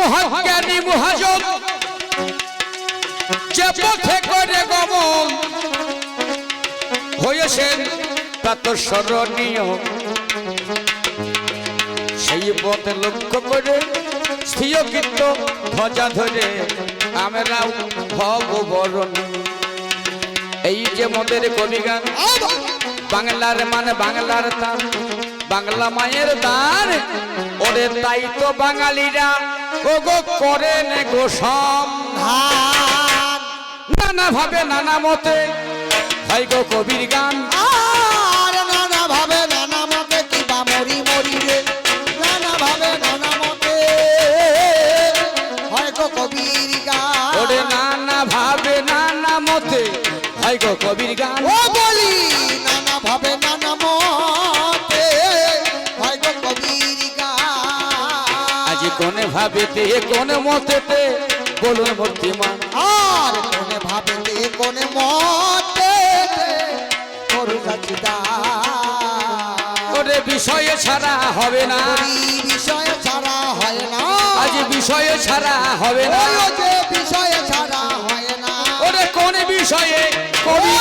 মহাজ্ঞানী মহাজন করে গমন হয়েছেন তত স্মরণীয় সেই পথে লক্ষ্য করে স্থির কিন্তু ধ্বজা ধরে, আমরাও ভব বরণ এই যে মোদের কবিগান বাংলার মানে বাংলার তান, বাংলা মায়ের দান, ওরে তাই তো বাঙালিরা ওগো করেন গো সন্ধান। নানা ভাবে নানা মতে হয় গো কবির গান। আর নানা ভাবে নানা মতে কিবা মরি মরি রে। নানা ভাবে নানা মতে হয়তো কবির গান। ওরে নানা ভাবে নানা মতে হয় গো কবির গান। ভাবেতে কোনে মতেতে? বলুন মূর্তিমান আর কোনে ভাবেতে কোনে মতে চিদা ওরে বিষয়ে ছাড়া হবে না। বিষয় ছাড়া হয় না। আজ বিষয়ে ছাড়া হবে না। বিষয় ছাড়া হয় না। ওরে কোন বিষয়ে? কবি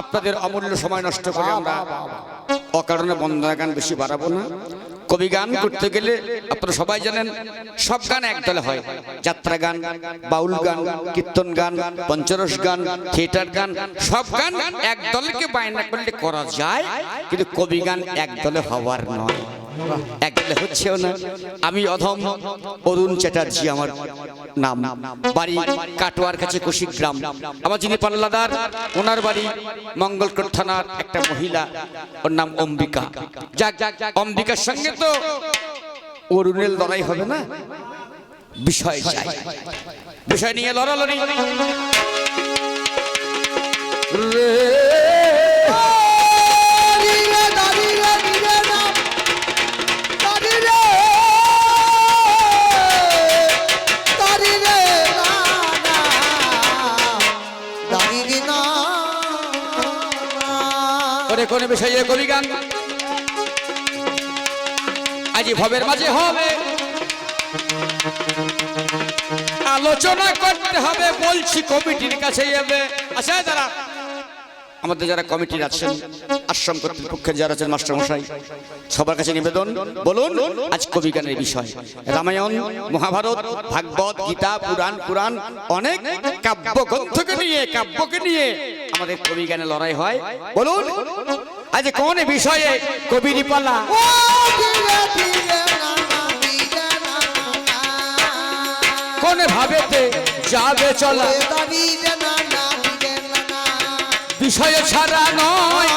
আপনাদের অমূল্য সময় নষ্ট করে আমরা অকারণে বন্দনা গান বেশি বাড়াবো না। কবি গান করতে গেলে আপনারা সবাই জানেন, সব গান একদলে হয়। যাত্রা গান, বাউল গান, কীর্তন গান, পঞ্চরস গান, থিয়েটার গান, সব গান এক দলকে বায়না করলে করা যায়, কিন্তু কবি গান একদলে হওয়ার নয়। আমি অধম, অরুণ চ্যাটার্জি আমার নাম। বাড়ি কাটোয়ার কাছে কৌশিক গ্রাম। আমার যিনি পাল্লাদার, ওনার বাড়ি মঙ্গলকোট থানার একটা মহিলা, ওর নাম অম্বিকা। যাক যাক যাক, অম্বিকার সঙ্গে তো অরুণের লড়াই হবে না? বিষয় চাই। বিষয় নিয়ে লড়ালড়ি। রে কোন বিষয়ে কবি গান। আজি ভবের মাঝে হবে। আলোচনা করতে হবে, বলছি কমিটির কাছে যাবে আচ্ছা যারা আমাদের যারা কমিটির আছেন, আশ্রম কর্তৃপক্ষের যারা আছেন, মাস্টারমশাই, সবার কাছে নিবেদন, বলুন, আজ কবি গানের বিষয়। রামায়ণ, মহাভারত, ভাগবত, গীতা, পুরাণ পুরাণ, অনেক কাব্য গ্রন্থকে নিয়ে, কাব্যকে নিয়ে আমাদের কবি গানে লড়াই হয়। বলুন আজ কোন বিষয়ে কবির পালা? কোন ভাবেতে যাবে চলা? বিষয় ছাড়া নয়।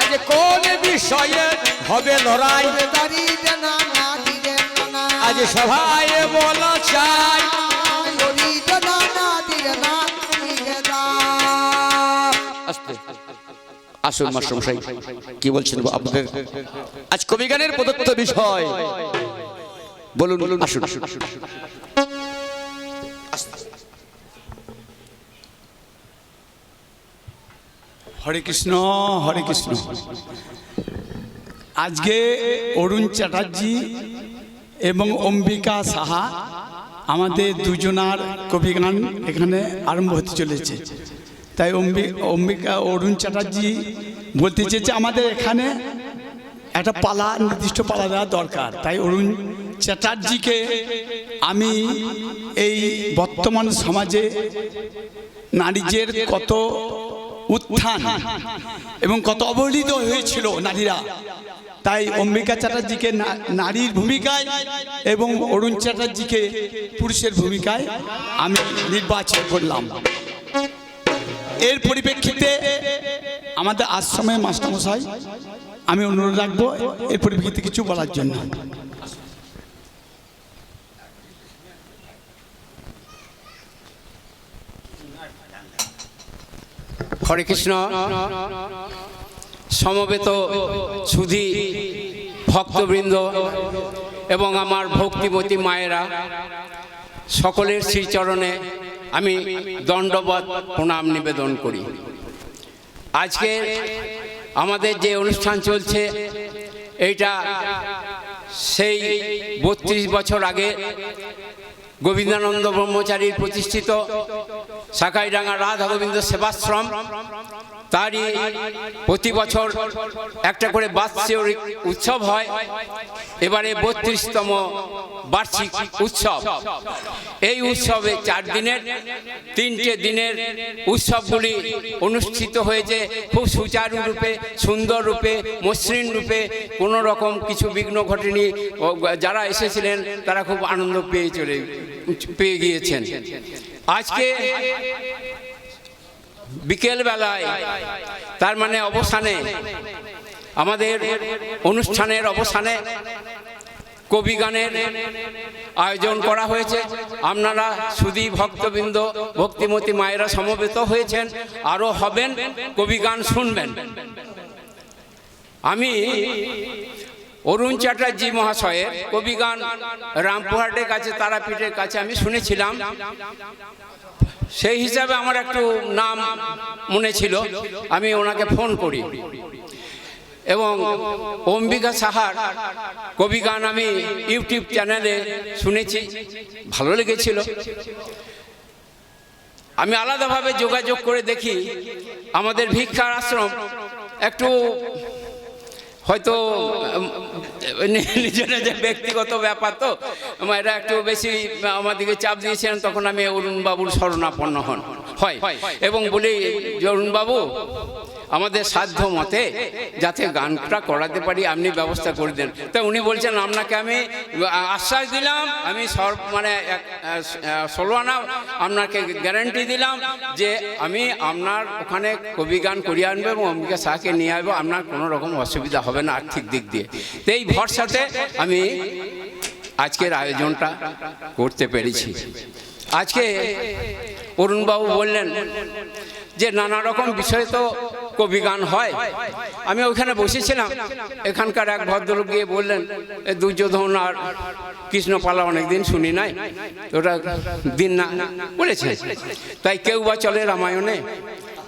আজ কোন বিষয়ে হবে লড়াই? আজ সভায় বলা চাই। আসুন মাস্টারমশাই কি বলছেন আপনাদের? আজ কবি গানের প্রদত্ত বিষয়। বলুন বলুন আসুন। হরে কৃষ্ণ হরে কৃষ্ণ। আজকে অরুণ চ্যাটার্জি এবং অম্বিকা সাহা আমাদের দুজনার কবিগান এখানে আরম্ভ হতে চলেছে। তাই অম্বি- অম্বিকা অরুণ চ্যাটার্জি বলতে চেয়েছে আমাদের এখানে একটা পালা, নির্দিষ্ট পালা দেওয়া দরকার। তাই অরুণ চ্যাটার্জিকে আমি এই বর্তমান সমাজে নারীদের কত উত্থান এবং কত অবহেলিত হয়েছিল নারীরা। তাই অম্বিকা চ্যাটার্জিকে নারীর ভূমিকায় এবং অরুণ চ্যাটার্জিকে পুরুষের ভূমিকায় আমি নির্বাচন করলাম। এর পরিপ্রেক্ষিতে আমাদের আশ্রমের মাস্টারমশাই, আমি অনুরোধ রাখব এর পরিপ্রেক্ষিতে কিছু বলার জন্য। হরে কৃষ্ণ। সমবেত সুধি ভক্তবৃন্দ এবং আমার ভক্তিমতী মায়েরা, সকলের শ্রীচরণে আমি দণ্ডবত প্রণাম নিবেদন করি। আজকে আমাদের যে অনুষ্ঠান চলছে, এইটা সেই বত্রিশ বছর আগে গোবিন্দানন্দ ব্রহ্মচারীর প্রতিষ্ঠিত সাকাইডাঙ্গা রাধা গোবিন্দ সেবাশ্রম তারই প্রতি বছর একটা করে বাৎসরিক উৎসব হয়। এবারে বত্রিশতম বার্ষিক উৎসব। এই উৎসবে চার দিনের, তিনটে দিনের উৎসবগুলি অনুষ্ঠিত হয়েছে। খুব সুচারুরূপে সুন্দর রূপে, মসৃণ রূপে, কোনো রকম কিছু বিঘ্ন ঘটেনি। যারা এসেছিলেন, তারা খুব আনন্দ পেয়ে চলে, পেয়ে গিয়েছেন। আজকে বিকেল বেলায় তার মানে অবসানে, আমাদের অনুষ্ঠানের অবসানে কবি গানের আয়োজন করা হয়েছে। আপনারা সুদী ভক্তবৃন্দ, ভক্তিমতী মায়েরা সমবেত হয়েছেন আরও হবেন, কবি গান শুনবেন। আমি অরুণ চ্যাটার্জি মহাশয়ের কবি গান রামপুরহাটের কাছে, তারাপীঠের কাছে আমি শুনেছিলাম। সেই হিসাবে আমার একটু নাম মনে ছিল। আমি ওনাকে ফোন করি। এবং অম্বিকা সাহার কবি গান আমি ইউটিউব চ্যানেলে শুনেছি। ভালো লেগেছিল। আমি আলাদাভাবে যোগাযোগ করে দেখি, আমাদের ভিক্ষার আশ্রম একটু হয়তো নিজের যে ব্যক্তিগত ব্যাপার তো। এরা একটু বেশি আমাদেরকে চাপ দিয়েছিলেন তখন আমি অরুণবাবুর শরণাপন্ন হন। হয়। এবং বলি যে অরুণবাবু আমাদের সাধ্য মতে যাতে গানটা করাতে পারি, আপনি ব্যবস্থা করে দেন। তা উনি বলছেন, আপনাকে আমি আশ্বাস দিলাম, আমি সর মানে ষোলো আনা আপনাকে গ্যারান্টি দিলাম যে আমি আপনার ওখানে কবি গান করিয়ে আনব এবং অম্বিকা শাহকে নিয়ে আসব আপনার কোনো রকম অসুবিধা হবে না আর্থিক দিক দিয়ে। তো এই ভরসাতে আমি আজকের আয়োজনটা করতে পেরেছি। আজকে অরুণবাবু বললেন যে নানা রকম বিষয় তো কবি গান হয়। আমি ওখানে বসেছিলাম। এখানকার এক ভদ্রলোক গিয়ে বললেন দুর্যোধন আর কৃষ্ণপালা অনেকদিন শুনি নাই। ওটা দিন না বলেছে। তাই কেউ বা চলে রামায়ণে,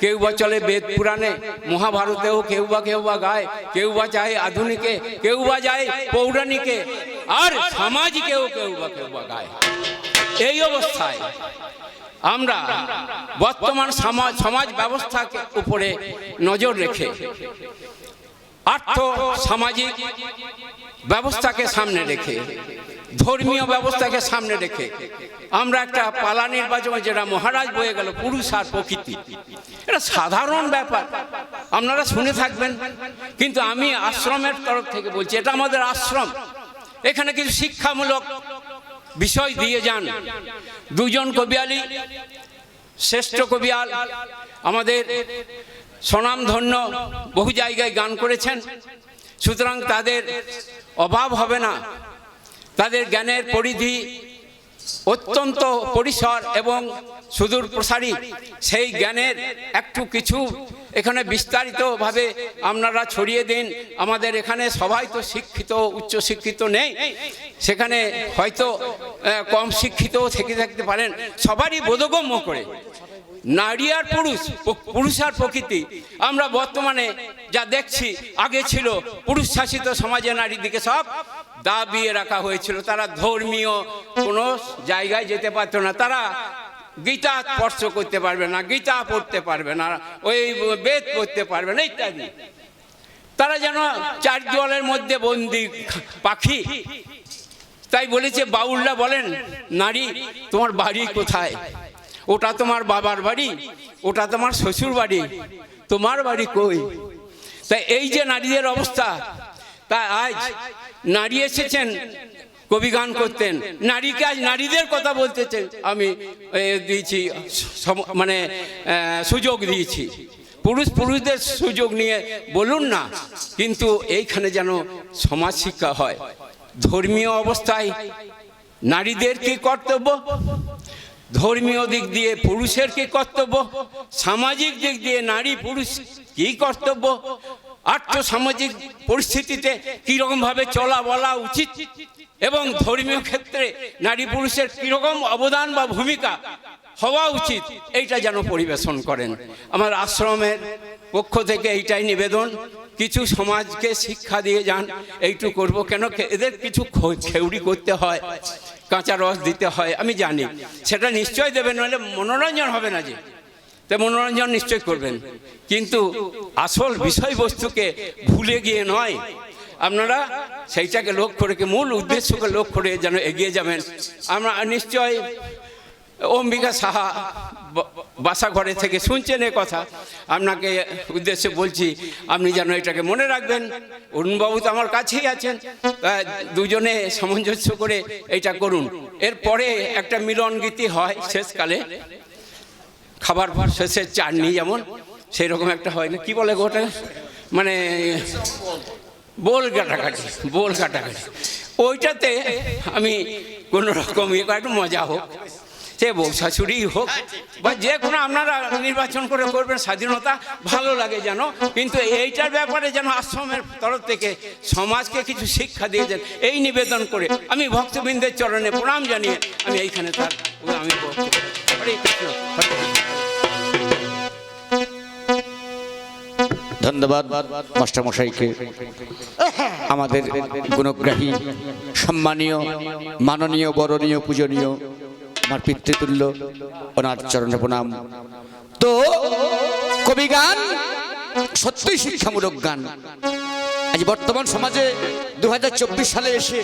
কেউ বা চলে বেদ পুরাণে, মহাভারতেও কেউ বা কেউ বা গায়, কেউ বা চায় আধুনিকে, কেউ বা যায় পৌরাণিকে, আর সামাজিকেও কেউ বা কেউ বা গায়। এই অবস্থায় আমরা বর্তমান সমাজ সমাজ ব্যবস্থার উপরে নজর রেখে আর্থ, সামাজিক ব্যবস্থাকে সামনে রেখে, ধর্মীয় ব্যবস্থাকে সামনে রেখে আমরা একটা পালা নির্বাচন যেটা মহারাজ বয়ে গেল, পুরুষ আর প্রকৃতি। এটা সাধারণ ব্যাপার। আপনারা শুনে থাকবেন। কিন্তু আমি আশ্রমের তরফ থেকে বলছি, এটা আমাদের আশ্রম। এখানে কিছু শিক্ষামূলক বিষয় দিয়ে যান। দুজন কবিয়ালি, শ্রেষ্ঠ কবিয়াল, আমাদের স্বনামধন্য বহু জায়গায় গান করেছেন। সুতরাং তাদের অভাব হবে না। তাদের জ্ঞানের পরিধি অত্যন্ত পরিসর এবং সুদূর প্রসারী। সেই জ্ঞানের একটু কিছু এখানে বিস্তারিতভাবে আপনারা ছড়িয়ে দিন। আমাদের এখানে সবাই তো শিক্ষিত, উচ্চ শিক্ষিত নেই। সেখানে হয়তো কম শিক্ষিতও থেকে থাকতে পারেন। সবারই বোধগম্য করে। নারী আর পুরুষ পুরুষ আর প্রকৃতি। আমরা বর্তমানে যা দেখছি, আগে ছিল পুরুষ শাসিত সমাজে নারীর দিকে সব দাবিয়ে রাখা হয়েছিল। তারা ধর্মীয় কোনো জায়গায় যেতে পারতো না। তারা গীতা স্পর্শ করতে পারবে না, গীতা পড়তে পারবে না, ওই বেদ পড়তে পারবে না, ইত্যাদি। তারা যেন চার জলের মধ্যে বন্দি পাখি। তাই বলেছে বাউল্লা বলেন, নারী, তোমার বাড়ি কোথায়? ওটা তোমার বাবার বাড়ি, ওটা তোমার শ্বশুর বাড়ি তোমার বাড়ি কই? তাই এই যে নারীদের অবস্থা তা আজ নারী এসেছেন, কবি গান করতেন। নারীকে আজ নারীদের কথা বলতেছেন। আমি দিয়েছি মানে সুযোগ দিয়েছি। পুরুষ পুরুষদের সুযোগ নিয়ে বলুন না, কিন্তু এইখানে যেন সমাজ শিক্ষা হয়। ধর্মীয় অবস্থায় নারীদের কি কর্তব্য? ধর্মীয় দিক দিয়ে পুরুষের কি কর্তব্য? সামাজিক দিক দিয়ে নারী পুরুষ কি কর্তব্য? আর্থ সামাজিক পরিস্থিতিতে কীরকম ভাবে চলা বলা উচিত এবং ধর্মীয় ক্ষেত্রে নারী পুরুষের কীরকম অবদান বা ভূমিকা হওয়া উচিত, এইটা যেন পরিবেশন করেন। আমার আশ্রমের পক্ষ থেকে এইটাই নিবেদন, কিছু সমাজকে শিক্ষা দিয়ে যান, এইটু করব কেন? এদের কিছু খেউড়ি করতে হয়, কাঁচা রস দিতে হয়, আমি জানি। সেটা নিশ্চয় দেবেন নাহলে মনোরঞ্জন হবে না যে। তো মনোরঞ্জন নিশ্চয় করবেন। কিন্তু আসল বিষয়বস্তুকে ভুলে গিয়ে নয়। আপনারা সেইটাকে লক্ষ্য রেখে, মূল উদ্দেশ্যকে লক্ষ্য করে যেন এগিয়ে যাবেন। আমরা নিশ্চয় অম্বিকা সাহা বাসা ঘরে থেকে শুনছেন এ কথা। আপনাকে উদ্দেশ্যে বলছি, আপনি যেন এটাকে মনে রাখবেন। অরুণবাবু তো আমার কাছেই আছেন। দুজনে সামঞ্জস্য করে এটা করুন। এরপরে একটা মিলন গীতি হয় শেষকালে। খাবার শেষে চাটনি যেমন সেই রকম একটা হয় না। কি বলে গো ওটা মানে বোল কাটাকাটি বোল কাটাকাটি। ওইটাতে আমি কোনো রকম ইয়ে একটু মজা হোক। সে বউ শাশুড়ি হোক, বা যে কোনো আপনারা নির্বাচন করে করবেন, স্বাধীনতা ভালো লাগে যেন। কিন্তু এইটার ব্যাপারে যেন আশ্রমের তরফ থেকে সমাজকে কিছু শিক্ষা দিয়ে দেন, এই নিবেদন করে আমি ভক্তবৃন্দের চরণে প্রণাম জানিয়ে আমি এইখানে তার আমি হরে কৃষ্ণ। ধন্যবাদ, মাস্টারমশাইকে। আমাদের গুণগ্রাহী, সম্মানীয়, মাননীয়, বরণীয়, পূজনীয়, আমার পিতৃতুল্য, ওনার চরণে প্রণাম। তো, কবি গান, সত্যই শিক্ষামূলক গান। আজ বর্তমান সমাজে দু হাজার চব্বিশ সালে এসে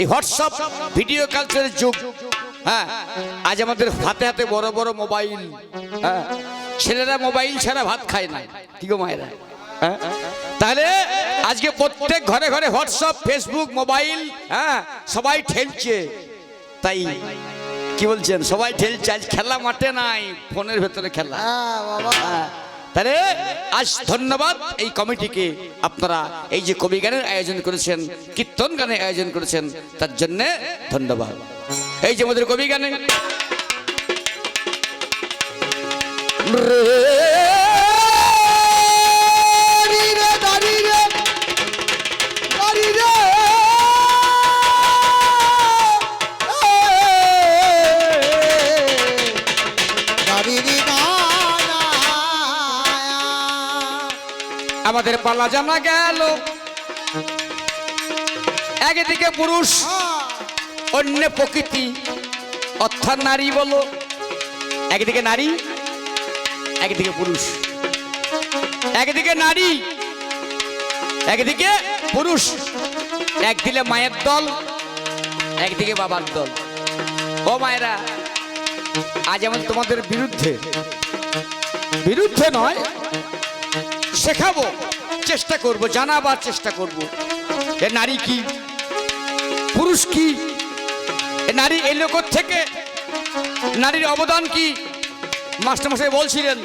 এই হোয়াটসঅ্যাপ, ভিডিও কালচারের যুগ। হ্যাঁ আজ আমাদের হাতে হাতে বড় বড় মোবাইল। হ্যাঁ ছেলেরা মোবাইল ছাড়া ভাত খায় না। কি গো মায়েরা? হ্যাঁ? তাহলে আজকে প্রত্যেক ঘরে ঘরে হোয়াটসঅ্যাপ ফেসবুক মোবাইল হ্যাঁ? সবাই ঠেলছে। তাই কি বলছেন? সবাই ঠেলছে। আজ খেলা মাঠে নাই ফোনের ভেতরে খেলা। হ্যাঁ বাবা। হ্যাঁ, তাহলে আজ ধন্যবাদ এই কমিটিকে। আপনারা এই যে কবি গানের আয়োজন করেছেন কীর্তন গানের আয়োজন করেছেন তার জন্যে ধন্যবাদ। এই যে আমাদের কবি গানে আমাদের পাল্লা জানা গেল। একদিকে পুরুষ অন্য প্রকৃতি। অর্থাৎ নারী বলো। একদিকে নারী একদিকে পুরুষ, একদিকে নারী, একদিকে পুরুষ, একদিকে মায়ের দল, একদিকে বাবার দল। ও মায়েরা, আজ আমি তোমাদের বিরুদ্ধে বিরুদ্ধে নয়, শেখাবো, চেষ্টা করব, জানাবার চেষ্টা করব। এ নারী কি? পুরুষ কি? এ নারী এই লোক থেকে নারীর অবদান কি? মাস্টারমশাই বলছিলেন,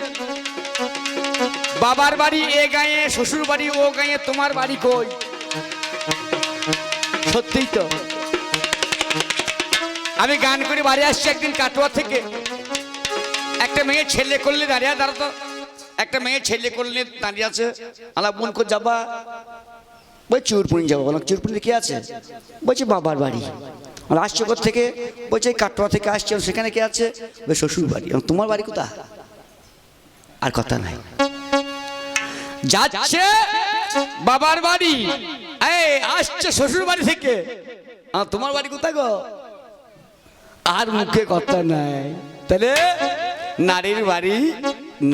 বাবার বাড়ি এ গায়ে, শ্বশুর বাড়ি ও গায়ে, তোমার বাড়ি কই? সত্যিই তো। আমি গান করে বাড়ি আসছি একদিন কাটোয়া থেকে। একটা মেয়ে ছেলে করলে দাঁড়িয়ে দাঁড়াতো। একটা মেয়ে ছেলে করলে দাঁড়িয়ে আছে। আলা বোন কো যাবা। বই চুরপুরি যাব বললাম চুরপুরি কে আছে? বলছি, বাবার বাড়ি। আসছে কোথা থেকে? বলছে কাটোয়া থেকে আসছে। সেখানে কে আছে? শ্বশুর বাড়ি তোমার বাড়ি কোথা আর কথা নাই। যাচ্ছে বাবার বাড়ি। আসছে শ্বশুর বাড়ি থেকে তোমার বাড়ি কোথায় গো? আর মুখে কথা নাই। তাহলে নারীর বাড়ি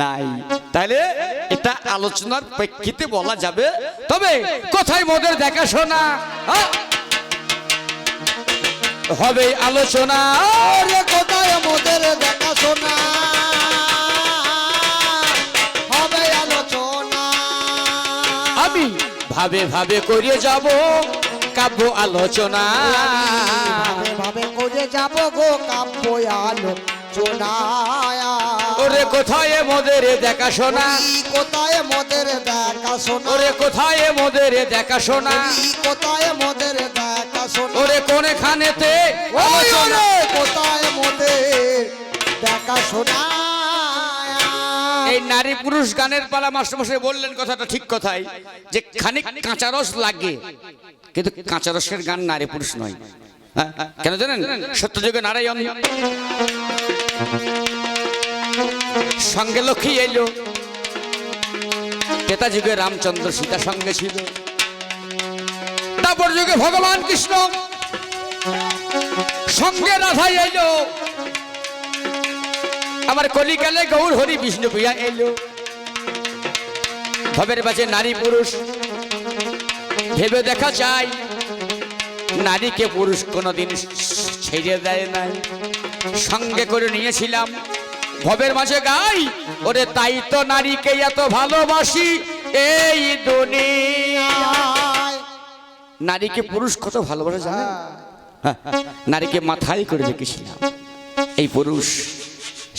নাই। তাহলে এটা আলোচনার প্রেক্ষিতে বলা যাবে। তবে কোথায় মোদের দেখাশোনা? হবে আলোচনা। ওরে কোথায় মোদের দেখাশোনা হবে আলোচনা। আমি ভাবে ভাবে করে যাব কাব্য আলোচনা। ভাবে ভাবে করে যাব গো কাব্য আলোচনায় ওরে কোথায় মোদের দেখাশোনা কোথায় মোদের দেখাশোনা ওরে কোথায় মোদের দেখাশোনা কোথায় ওরে ওরে কোথায় মোদের দেখাশোনা এই নারী পুরুষ গানের পালা মাস্টারমশাই বললেন কথাটা ঠিক কথাই যে খানিক কাঁচা রস লাগে কিন্তু কাঁচা রসের গান নারী পুরুষ নয়। হ্যাঁ, কেন জানেন? সত্যযুগে নারায়ণ। সঙ্গে লক্ষ্মী এলো। তেতা যুগে রামচন্দ্র সীতা সঙ্গে ছিল। তারপর যুগে ভগবান কৃষ্ণ সঙ্গে রাধা এলো আমার কলিকালে গৌর হরি বিষ্ণু প্রিয়া এলো ভবের বাজে নারী পুরুষ ভেবে দেখা যায় নারীকে পুরুষ কোনোদিন ছেড়ে দেয় নাই সঙ্গে করে নিয়েছিলাম ভবের মাঝে গাই ওরে তাই তো নারীকে এত ভালোবাসি এই দুনিয়া। নারীকে পুরুষ কত ভালোবাসে জানেন? হ্যাঁ, নারীকে মাথায় করে রেখেছিলাম এই পুরুষ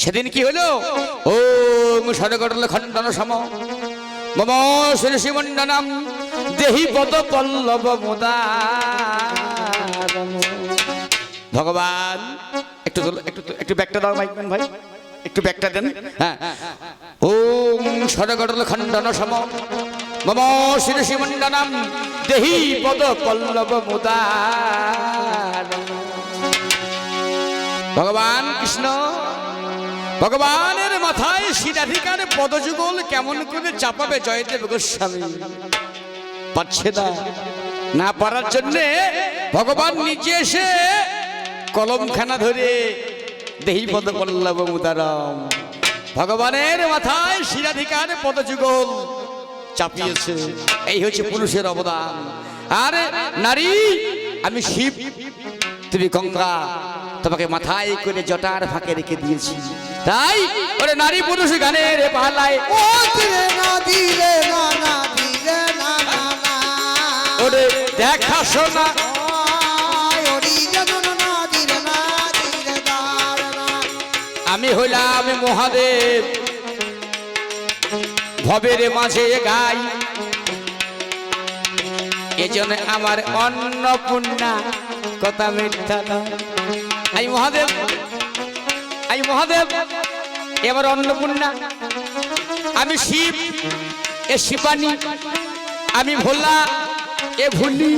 সেদিন কি হলো? ও সরগটল খণ্ডন সম মম শ্রী শিমণ্ডনম দেহি পদ পল্লব মুদা। ভগবান একটু একটু একটু ব্যাগটা দাও মাইকম্যান ভাই। একটু ব্যাগটা দেন। হ্যাঁ। ওম সরগটল খণ্ডন সম মম শ্রী শিমণ্ডনম দেহি পদ পল্লব ভগবান কৃষ্ণ, ভগবানের মাথায় শিরাধিকার পদযুগল কেমন করে চাপাবে জয়দেব গোস্বামী? পাচ্ছে না। না পারার জন্যে ভগবান নিচে এসে কলমখানা ধরে দেহি পদ পল্লব মুদারাম। ভগবানের মাথায় শিরাধিকার পদযুগল চাপিয়েছে। এই হচ্ছে পুরুষের অবদান। আর নারী আমি শিব। তুমি গঙ্গা তোমাকে মাথায় করে জটার ফাঁকে রেখে দিয়েছি। তাই ওরে নারী পুরুষ গানের পালায় ওরে দেখা শোনা। আমি হইলাম মহাদেব। ভবের মাঝে গাই। এজন্য আমার অন্নপূর্ণা, কথা মিথ্যা আই মহাদেব আই মহাদেব এবার অন্নপূর্ণা। আমি শিব, এ শিবানী। আমি ভোলা, এ ভুলি।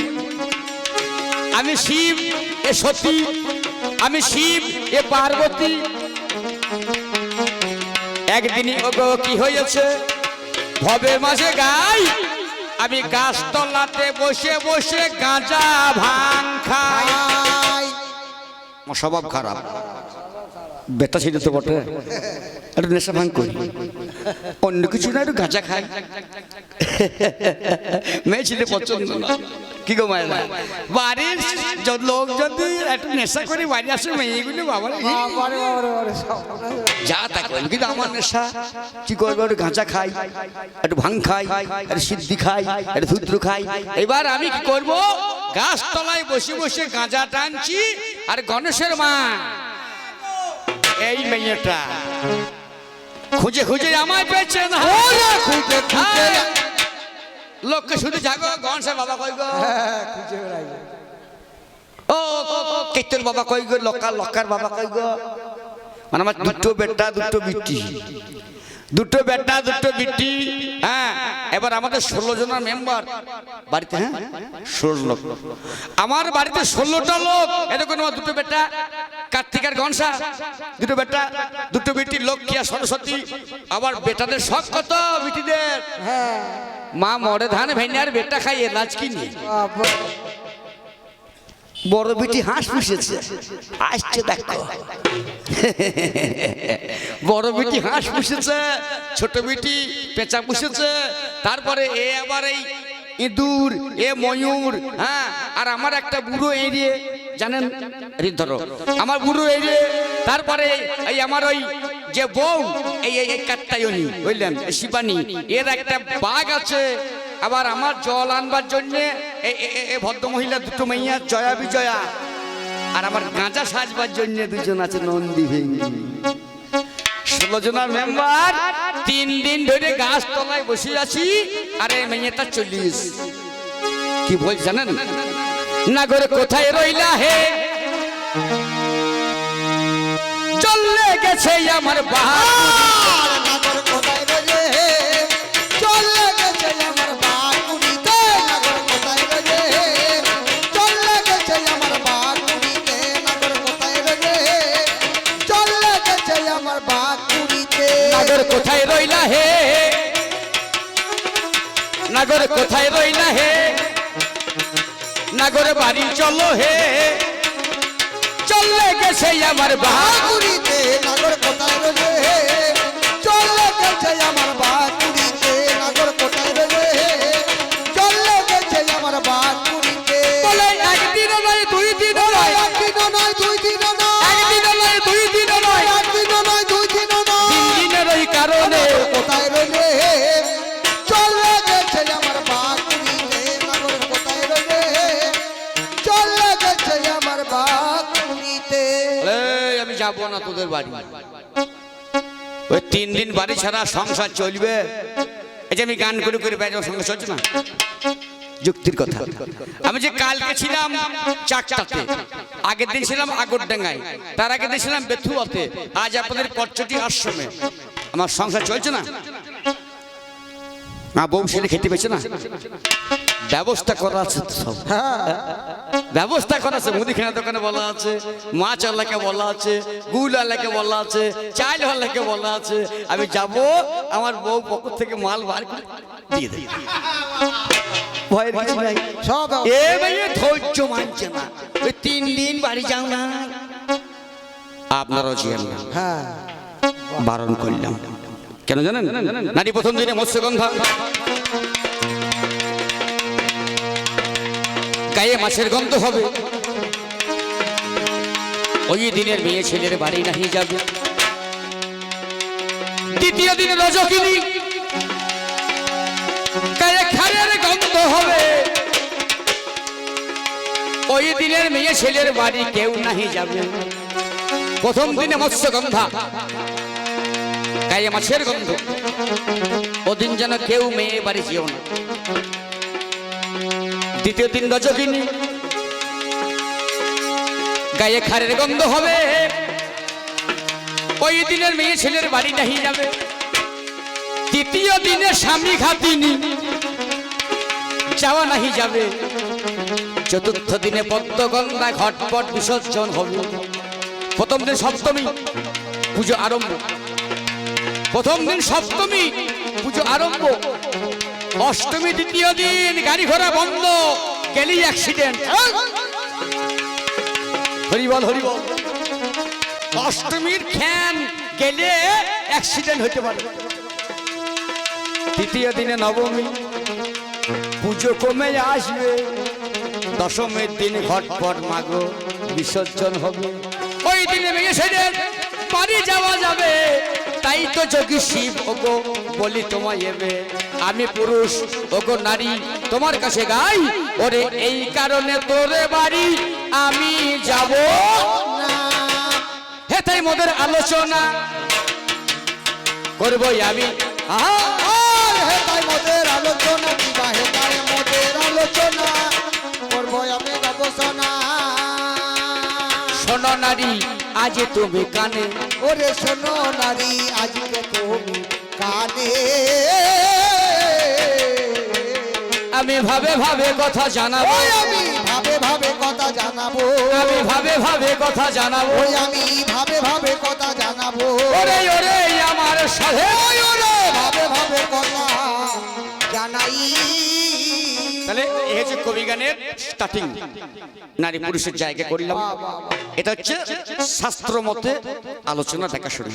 আমি শিব, এ সতী। আমি শিব, এ পার্বতী। একদিনই ওগো কি হয়েছে? ভবের মাঝে গাই। আমি গাছতলাতে বসে বসে গাঁজা ভাং খাই। স্বভাব খারাপ। বেতা ছিল তো বটে। একটু নেশা ভাঙ করি। অন্য কিছু না একটু গাঁজা খাই। মেয়ে ছিল পছন্দ না। কি গো মায়ের? বাড়ির লোক যদি একটু নেশা করে বাড়ি আসে মেয়েগুলো বাবারে। যা তা করেন কিন্তু আমার নেশা। কি করব একটু গাঁজা খাই একটু ভাং খাই একটু সিদ্ধি খাই একটু ধুদ্র খাই। এবার আমি কি করব? গাছ তলায় বসে বসে গাঁজা টানছি আর গণেশের মা। এই মেয়েটা। খুঁজে খুঁজে আমায় পেয়েছে না খুঁজে খুঁজে। হ্যাঁ। লোককে শুধু জাগো গণেশের বাবা কই গো? হ্যাঁ, খুঁজে বেড়াই ও কেতর বাবা কই গো? লকার লকার বাবা কই গো? মানে আমার দুটো বেটা দুটো বিটি। দুটো বেটা দুটো বিটি হ্যাঁ। এবার আমাদের ষোলো জনের মেম্বার। বাড়িতে হ্যাঁ? ষোলো লোক। আমার বাড়িতে ষোলোটা লোক। এরকম আমার দুটো বেটা। কার্তিকের গনসা দুটো বেটা দুটো বিটি লক্ষ্মী আর সরস্বতী। আবার বেটাদের শখ কত বিটিদের? হ্যাঁ। মা মরে ধান ভেঙে আর বেটা খাই এলাচ কিনি। বড় বিটি হাঁস পুষেছে। আসছে দেখো। বড় বিটি হাঁস পুষেছে, ছোট বিটি পেঁচা পুষেছে, তারপরে এ আবার এই ইঁদুর, এ ময়ূর হ্যাঁ আর আমার একটা বুড়ো এরিয়ে জানেন ধরো, আমার বুড়ো এড়িয়ে তারপরে এই আমার ওই যে বউ, এই কাত্তায়নি বুঝলেন শিবানী, এর একটা বাঘ আছে আবার আমার জল আনবার জন্যে এ ভদ্র মহিলা দুটো মাইয়া জয়া বিজয়া আর আমার গাঁজা সাজবার জন্য দুজন আছে নন্দী জনের মেম্বার, তিন দিন ধরে গাছ তলায় বসে আছি, আর মেয়েটা চল্লিশ। কি বল জানেন? না করে কোথায় রইলা হে? চলে গেছে আমার বাহার কোথায় রয়ে হে? নাগরে কোথায় রইলা হে? নাগর বাড়ি চলো হে? চললে গেছে আমার বাঘ নাগর বাড়ি। ওই তিন দিন বাড়ি ছাড়া সংসার চলবে। এই যে আমি গান করে করে বেড়াবো সংসার চলছে না? যুক্তির কথা। আমি যে কালকে ছিলাম চারটাতে, আগের দিন ছিলাম আগর আগরডাঙ্গায়, তার আগের দিন ছিলাম বেথুয়াতে, আজ আপনাদের পঞ্চটি আশ্রমে। আমার সংসার চলছে না? না বউ ছেলে খেতে পেয়েছে না? ব্যবস্থা করা আছে সব। ব্যবস্থা করা আছে। মুদিখানা দোকানে বলা আছে মাছ আল্লাহকে বলা আছে গুল আল্লাহকে বলা আছে চাল আল্লাহকে বলা আছে। আমি যাব আমার বউ পক্ষ থেকে মাল বার করে দিয়ে দেবে। ভয়ের কিছু নাই। সব এ ধৈর্য মানছে না। ওই তিন দিন বাড়ি যাও না। আপনারও জিয়ান না। হ্যাঁ। বারণ করলাম। কেন জানেন? নারী প্রথম দিনে মৎস্যগন্ধা। গায়ে মাছের গন্ধ হবে। ওই দিনের মেয়ে ছেলের বাড়ি নাহি যাবে। দ্বিতীয় দিনে রজকিনী, গায়ে খারের গন্ধ হবে। ওই দিনের মেয়ে ছেলের বাড়ি কেউ নাহি যাবে। প্রথম দিনে মৎস্যগন্ধা, গায়ে মাছের গন্ধ। ওদিন যেন কেউ মেয়ে বাড়ি যেও না। দ্বিতীয় দিন রজকিনী। গায়ে খারের গন্ধ হবে। ওই দিনের মেয়ে ছেলের বাড়ি নাহি যাবে। তৃতীয় দিনে স্বামী খাতিনি যাওয়া নাহি যাবে। চতুর্থ দিনে পদ্মগঙ্গা ঘটপট বিসর্জন হবে। প্রথম দিন সপ্তমী, পুজো আরম্ভ। প্রথম দিন সপ্তমী, পুজো আরম্ভ। অষ্টমী দ্বিতীয় দিন গাড়ি ঘোড়া বন্ধ, গেলি অ্যাক্সিডেন্ট হরিবল হরিবল। অষ্টমীর খ্যান গেলে অ্যাক্সিডেন্ট হতে পারে। তৃতীয় দিনে নবমী, পুজো কমে আসবে। দশমীর দিন ঘটপট মাগো, বিসর্জন হবে। ওই দিনে মেয়ে ছেলের বাড়ি যাওয়া যাবে। তাই তো যোগী শিব ওগো বলি তোমায় এবে। আমি পুরুষ, ওগো নারী, তোমার কাছে গাই? ওরে, এই কারণে তোরে বাড়ি আমি যাব হেতাই মোদের আলোচনা করবই আমি। মোদের আলোচনা হেতাই মোদের আলোচনা করব আমি গবেষণা শোনো নারী, আজ তুমি কানে। ওরে শোনো নারী, আজকে তুমি কানে। আমি ভাবে ভাবে কথা জানাব। ওই আমি ভাবে ভাবে কথা জানাব। আমি ভাবে ভাবে কথা জানাব। ওই আমি ভাবে ভাবে কথা জানাব। ওরে ওরে আমার সাথে। ওই ওরে ভাবে ভাবে কথা জানাই। তাহলে এই হচ্ছে কবি গানের স্টার্টিং নারী পুরুষের জায়গা করলাম। এটা হচ্ছে শাস্ত্র মতে আলোচনা দেখা শুরু।